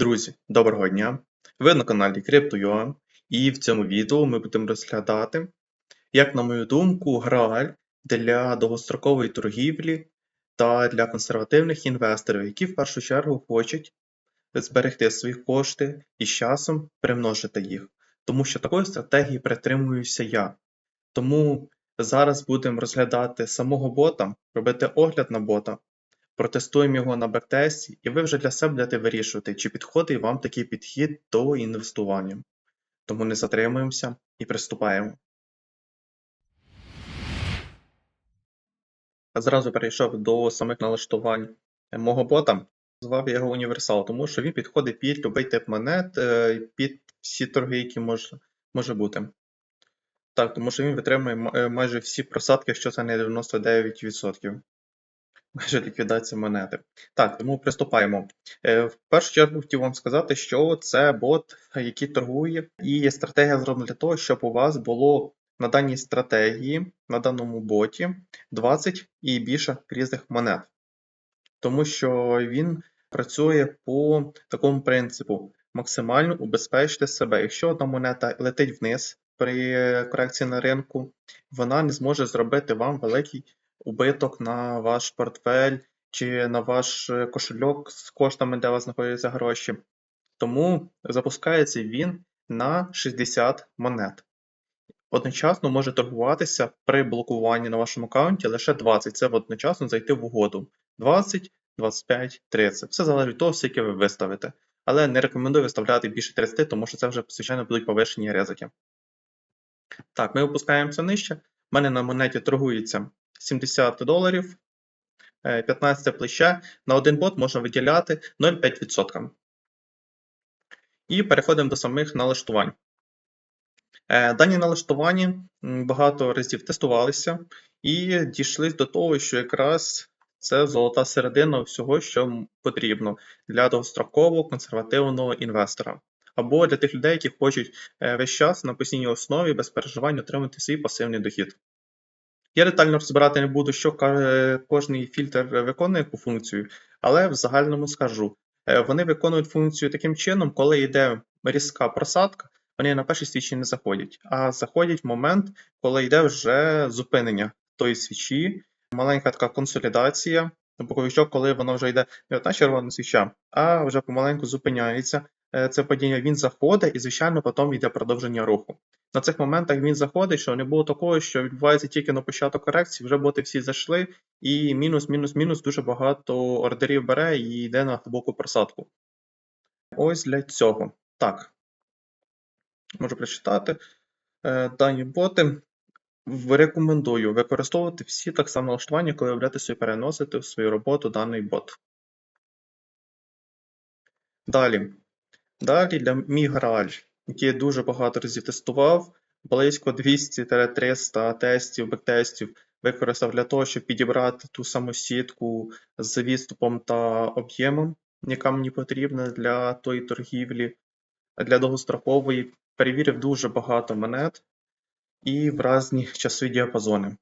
Друзі, доброго дня! Ви на каналі Crypto.ua і в цьому відео ми будемо розглядати, як, на мою думку, Грааль для довгострокової торгівлі та для консервативних інвесторів, які в першу чергу хочуть зберегти свої кошти і з часом примножити їх. Тому що такої стратегії притримуюся я. Тому зараз будемо розглядати самого бота, робити огляд на бота, протестуємо його на бектесті, і ви вже для себе будете вирішувати, чи підходить вам такий підхід до інвестування. Тому не затримуємося і приступаємо. Зразу перейшов до самих налаштувань мого бота. Звав його універсал, тому що він підходить під будь-який тип монет, е, під всі торги, які може, може бути. Так, тому що він витримує е, майже всі просадки, якщо це не 99%. Майже ліквідація монети. Так, тому приступаємо. Е, В першу чергу хотів вам сказати, що це бот, який торгує, і стратегія зроблена для того, щоб у вас було на даній стратегії, на даному боті 20 і більше різних монет. Тому що він працює по такому принципу: максимально убезпечити себе. Якщо одна монета летить вниз при корекції на ринку, вона не зможе зробити вам великий убиток на ваш портфель чи на ваш е, кошельок з коштами, де у вас знаходяться гроші. Тому запускається він на 60 монет. Одночасно може торгуватися при блокуванні на вашому аккаунті лише 20. Це одночасно зайти в угоду. 20, 25, 30. Все залежить від того, скільки ви виставите. Але не рекомендую виставляти більше 30, тому що це вже, звичайно, будуть повищені ризики. Так, ми опускаємося нижче. У мене на монеті торгується 70 доларів, е, 15 плече. На один бот можна виділяти 0,5%. І переходимо до самих налаштувань. Е, Дані налаштування багато разів тестувалися і дійшли до того, що якраз це золота середина всього, що потрібно для довгострокового консервативного інвестора. Або для тих людей, які хочуть е, весь час на постійній основі без переживань отримати свій пасивний дохід. Я детально розбирати не буду, що кожний фільтр виконує яку функцію, але в загальному скажу. Е, Вони виконують функцію таким чином, коли йде різка просадка, вони на першій свічі не заходять, а заходять в момент, коли йде вже зупинення тої свічі, маленька така консолідація, боковичок, коли воно вже йде не одна червона свіча, а вже помаленьку зупиняється е, це падіння, він заходить і, звичайно, потім йде продовження руху. На цих моментах він заходить, що не було такого, що відбувається тільки на початок корекції, вже боти всі зайшли, і мінус, мінус, мінус дуже багато ордерів бере і йде на глибоку просадку. Ось для цього. Так. Можу прочитати. Е, Дані боти. Рекомендую використовувати всі так само налаштування, коли ви собі переносити в свою роботу даний бот. Далі. Далі для мій Грааль, який я дуже багато разів тестував, близько 200-300 тестів, бектестів використав для того, щоб підібрати ту саму сітку з відступом та об'ємом, яка мені потрібна для тої торгівлі, для довгострокової. Перевірив дуже багато монет і в різні часові діапазони.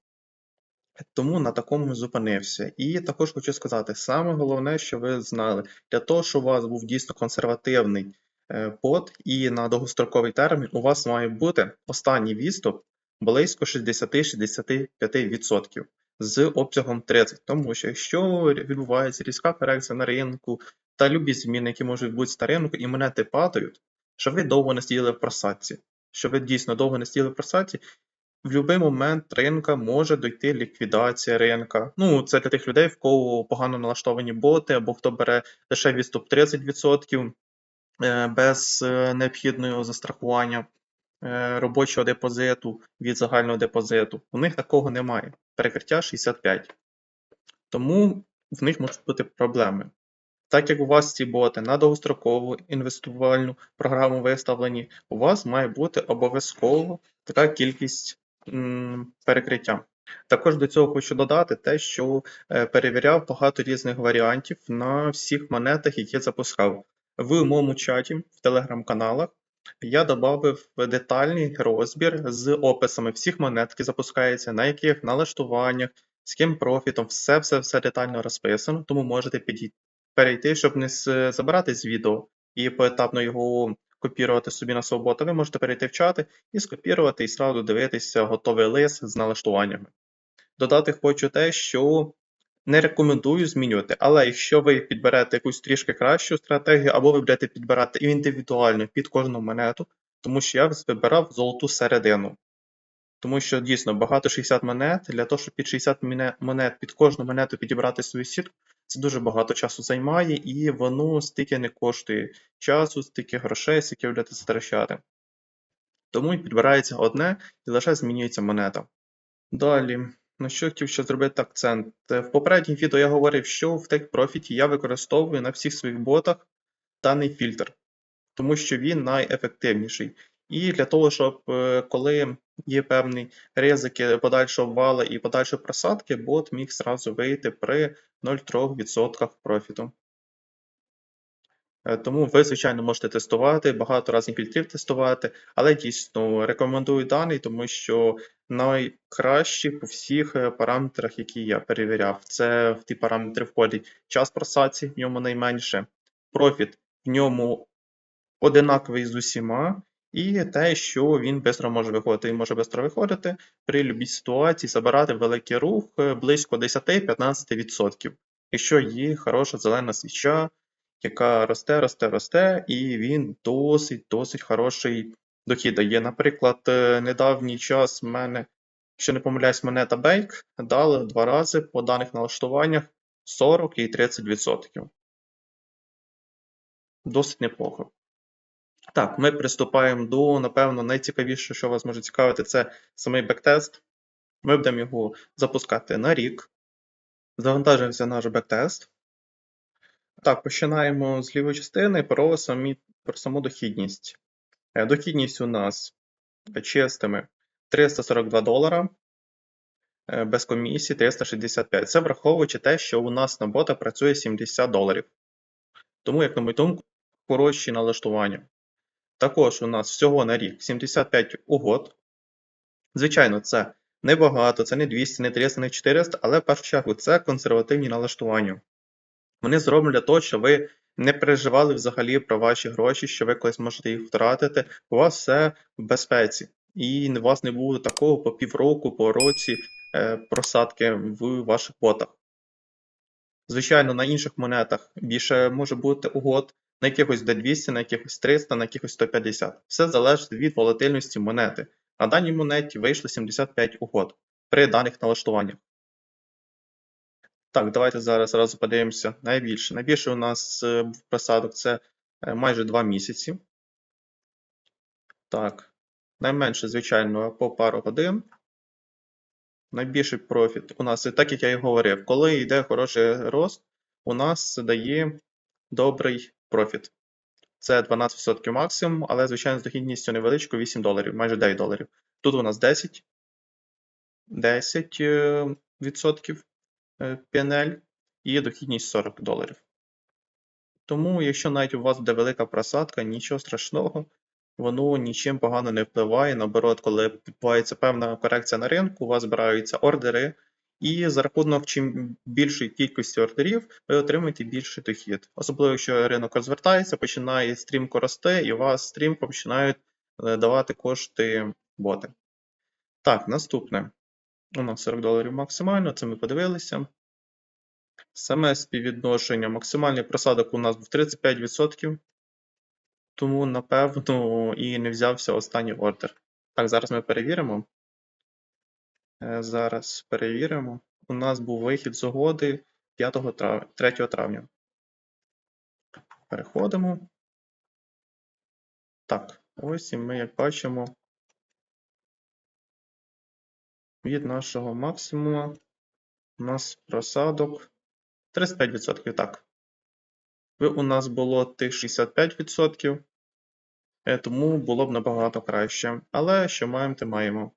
Тому на такому зупинився. І також хочу сказати, саме головне, що ви знали, для того, щоб у вас був дійсно консервативний е, бот і на довгостроковий термін у вас має бути останній відступ близько 60-65% з обсягом 30%. Тому що якщо відбувається різка корекція на ринку та любі зміни, які можуть бути на ринку, і монети падають, що ви довго не сиділи в просадці, що ви дійсно довго не сиділи в просадці, в будь-який момент ринка може дойти ліквідація ринка. Ну, це для тих людей, в кого погано налаштовані боти, або хто бере лише відступ 30% е, без е, необхідного застрахування е, робочого депозиту від загального депозиту. У них такого немає. Перекриття 65. Тому в них можуть бути проблеми. Так як у вас ці боти на довгострокову інвестувальну програму виставлені, у вас має бути обов'язково така кількість перекриття. Також до цього хочу додати те, що е, перевіряв багато різних варіантів на всіх монетах, які запускав. В моєму чаті в телеграм-каналах я додав детальний розбір з описами всіх монет, які запускаються, на яких налаштуваннях, з яким профітом, все, все, все детально розписано, тому можете підійти перейти, щоб не забирати з відео і поетапно його копірувати собі на свого бота, ви можете перейти в чати і скопірувати, і сразу дивитися готовий лист з налаштуваннями. Додати хочу те, що не рекомендую змінювати, але якщо ви підберете якусь трішки кращу стратегію, або ви будете підбирати індивідуально під кожну монету, тому що я вибирав золоту середину. Тому що дійсно багато 60 монет, для того, щоб під 60 монет під кожну монету підібрати свою сітку, це дуже багато часу займає, і воно стільки не коштує часу, стільки грошей, скільки ви будете затрачати. Тому і підбирається одне і лише змінюється монета. Далі, на що хотів ще зробити акцент. Е, В попередніх відео я говорив, що в TechProfit я використовую на всіх своїх ботах даний фільтр, тому що він найефективніший. І для того, щоб е, коли є певні ризики подальшого вала і подальшої просадки, бот міг зразу вийти при 0,3% профіту. Е, Тому ви, звичайно, можете тестувати, багато різних фільтрів тестувати, але дійсно рекомендую даний, тому що найкращі по всіх е, параметрах, які я перевіряв. Це в ті параметри входить час просадці, в ньому найменше, профіт в ньому одинаковий з усіма, і те, що він швидко може виходити. Він може швидко виходити при будь-якій ситуації, забирати великий рух е, близько 10-15%, якщо є хороша зелена свіча, яка росте, росте, росте, і він досить, досить хороший дохід дає. Наприклад, е, недавній час в мене, якщо не помиляюсь, монета Bake дали два рази по даних налаштуваннях 40 і 30%. Досить неплохо. Так, ми приступаємо до, напевно, найцікавіше, що вас може цікавити, це самий бектест. Ми будемо його запускати на рік. Завантажився наш бектест. Так, починаємо з лівої частини про, самі, про саму дохідність. Е, Дохідність у нас чистими 342 долара, е, без комісії 365. Це враховуючи те, що у нас на бота працює 70 доларів. Тому, як на мою думку, хороші налаштування. Також у нас всього на рік 75 угод. Звичайно, це небагато, це не 200, не 300, не 400, але в першу чергу це консервативні налаштування. Вони зроблені для того, щоб ви не переживали взагалі про ваші гроші, що ви колись можете їх втратити. У вас все в безпеці. І у вас не буде такого по півроку, по році е, просадки в ваших ботах. Звичайно, на інших монетах більше може бути угод, на якихось де 200, на якихось 300, на якихось 150. Все залежить від волатильності монети. На даній монеті вийшло 75 угод при даних налаштуваннях. Так, давайте зараз зразу подивимося найбільше. Найбільше у нас е, був просадок це е, майже 2 місяці. Так, найменше, звичайно, по пару годин. Найбільший профіт у нас, так як я і говорив, коли йде хороший рост, у нас дає добрий профіт. Це 12% максимум, але, звичайно, з дохідністю невеличкою 8 доларів, майже 9 доларів. Тут у нас 10, 10 е, відсотків е, PNL і дохідність 40 доларів. Тому, якщо навіть у вас буде велика просадка, нічого страшного, воно нічим погано не впливає. Наоборот, коли відбувається певна корекція на ринку, у вас збираються ордери, і за рахунок чим більшої кількості ордерів, ви отримуєте більший дохід. Особливо, якщо ринок розвертається, починає стрімко рости, і у вас стрімко починають е, давати кошти боти. Так, наступне. У нас 40 доларів максимально, це ми подивилися. Саме співвідношення. Максимальний просадок у нас був 35%. Тому, напевно, і не взявся останній ордер. Так, зараз ми перевіримо. Е, Зараз перевіримо. У нас був вихід з угоди 5 трав... 3 травня. Переходимо. Так, ось і ми, як бачимо, від нашого максимуму у нас просадок 35%. Так. Ви у нас було тих 65%, е, тому було б набагато краще. Але що маємо, те маємо.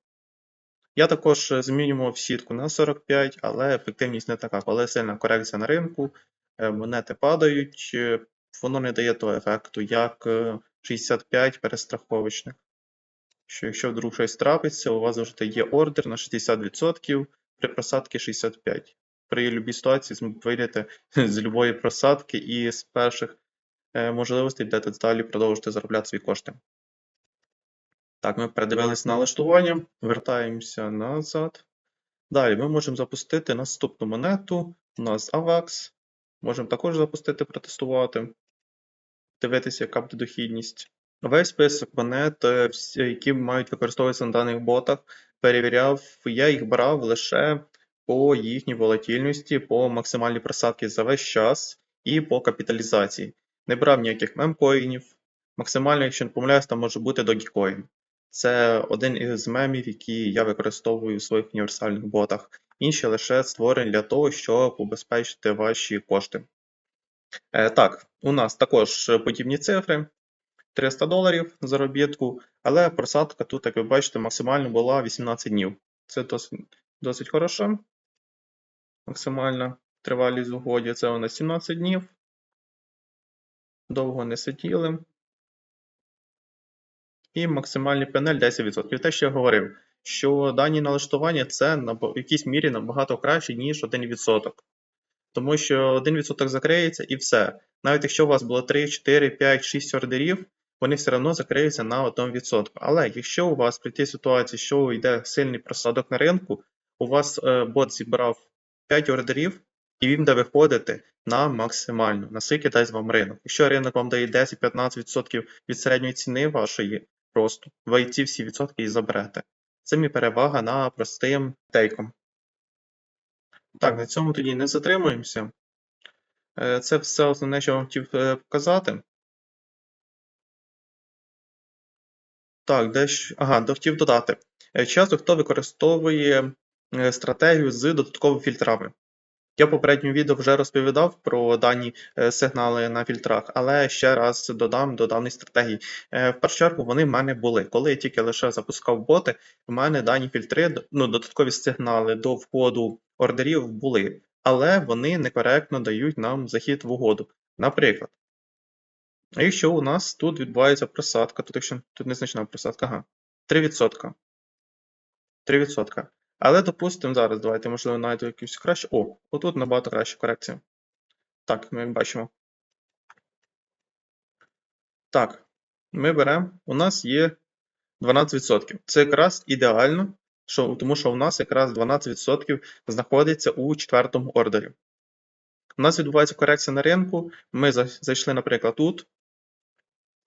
Я також змінював сітку на 45, але ефективність не така. Коли сильна корекція на ринку, е, монети падають, е, воно не дає того ефекту, як е, 65 перестраховочних. Що якщо вдруг щось трапиться, у вас завжди є ордер на 60%, при просадці 65%. При будь-якій ситуації вийти з будь-якої просадки і з перших е, можливостей, де далі продовжити заробляти свої кошти. Так, ми передивились налаштування, вертаємося назад. Далі ми можемо запустити наступну монету. У нас AVAX. Можемо також запустити, протестувати, дивитися, яка буде дохідність. Весь список монет, е, які мають використовуватися на даних ботах, перевіряв. Я їх брав лише по їхній волатильності, по максимальній просадці за весь час і по капіталізації. Не брав ніяких мемкоїнів. Максимально, якщо не помиляюсь, там може бути Dogecoin. Це один із мемів, які я використовую в своїх універсальних ботах. Інші лише створені для того, щоб убезпечити ваші кошти. Е, так, у нас також подібні цифри. 300 доларів заробітку, але просадка тут, як ви бачите, максимально була 18 днів. Це досить, досить хорошо. Максимальна тривалість в угоді це у нас 17 днів. Довго не сиділи. І максимальний панель 10%. Те, що я говорив, що дані налаштування це в якійсь мірі набагато краще, ніж 1%. Тому що 1% закриється і все. Навіть якщо у вас було 3, 4, 5, 6 ордерів, вони все одно закриються на 1%. Але якщо у вас при тій ситуації, що йде сильний просадок на ринку, у вас е, бот зібрав 5 ордерів, і він буде виходити на максимальну, наскільки дасть вам ринок. Якщо ринок вам дає 10-15% від середньої ціни вашої росту, ви ці всі відсотки і заберете. Це мій перевага на простим тейком. Так, на цьому тоді не затримуємося. Е, Це все основне, що я вам хотів е, показати. Так, дещо. Ага, хотів додати. Е, Часто хто використовує е, стратегію з додатковими фільтрами. Я в попередньому відео вже розповідав про дані е, сигнали на фільтрах, але ще раз додам до даної стратегії. В першу чергу вони в мене були. Коли я тільки лише запускав боти, в мене дані фільтри, ну, додаткові сигнали до входу ордерів були, але вони некоректно дають нам захід в угоду. Наприклад, якщо у нас тут відбувається просадка, тут якщо тут незначна просадка, ага, 3%. 3%. Але, допустимо, зараз давайте, можливо, знайду якусь краще. О, отут набагато краща корекція. Так, ми бачимо. Так, ми беремо. У нас є 12%. Це якраз ідеально, що, тому що у нас якраз 12% знаходиться у четвертому ордері. У нас відбувається корекція на ринку. Ми зайшли, наприклад, тут.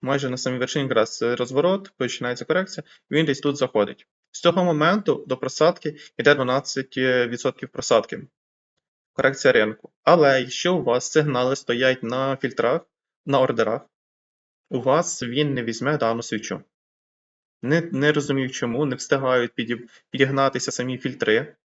Майже на самій вершині якраз розворот, починається корекція, він десь тут заходить. З цього моменту до просадки йде 12% просадки. Корекція ринку. Але якщо у вас сигнали стоять на фільтрах, на ордерах, у вас він не візьме дану свічу. Не, не розумію чому, не встигають підігнатися самі фільтри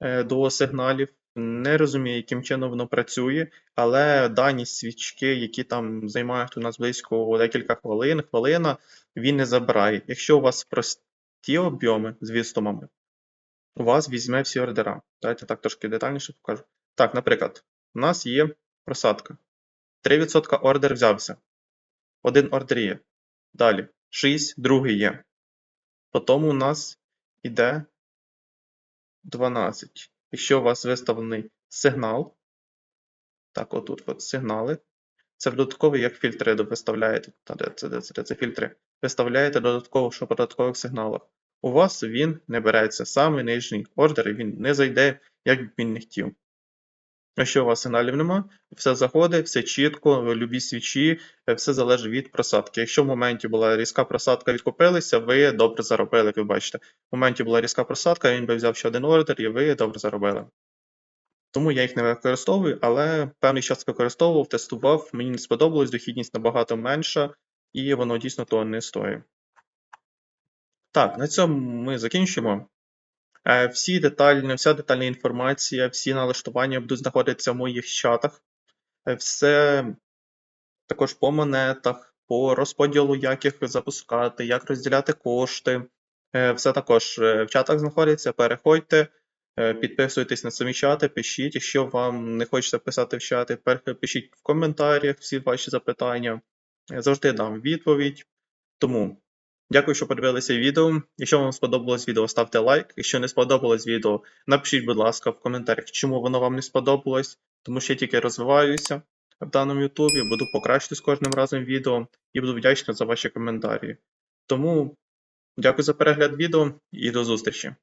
е, до сигналів. Не розумію, яким чином воно працює, але дані свічки, які там займають у нас близько декілька хвилин, хвилина, він не забирає. Якщо у вас прості об'єми з відступами, у вас візьме всі ордера. Давайте так трошки детальніше покажу. Так, наприклад, у нас є просадка. 3% ордер взявся. Один ордер є. Далі. 6, другий є. Потім у нас іде 12. Якщо у вас виставлений сигнал, так, отут от сигнали. Це додатково як фільтри виставляєте. Це, це, це, це фільтри. Виставляєте додатково, що по додаткових сигналах. У вас він не береться. Самий нижній ордер, він не зайде, як він не хотів. Якщо у вас сигналів нема, все заходить, все чітко, любі свічі, е, все залежить від просадки. Якщо в моменті була різка просадка, відкупилися, ви добре заробили, як ви бачите. В моменті була різка просадка, він би взяв ще один ордер, і ви добре заробили. Тому я їх не використовую, але певний час використовував, тестував, мені не сподобалось, дохідність набагато менша, і воно дійсно того не стоїть. Так, на цьому ми закінчимо. Е, Всі детальні, вся детальна інформація, всі налаштування будуть знаходитися в моїх чатах. Е, Все також по монетах, по розподілу, як їх запускати, як розділяти кошти. Е, Все також в чатах знаходиться. Переходьте, підписуйтесь на самі чати, пишіть. Якщо вам не хочеться писати в чати, пишіть в коментарях всі ваші запитання. Я завжди дам відповідь. Тому дякую, що подивилися відео. Якщо вам сподобалось відео, ставте лайк. Якщо не сподобалось відео, напишіть, будь ласка, в коментарях, чому воно вам не сподобалось, тому що я тільки розвиваюся. в даному Ютубі, буду покращити з кожним разом відео і буду вдячний за ваші коментарі. Тому дякую за перегляд відео і до зустрічі!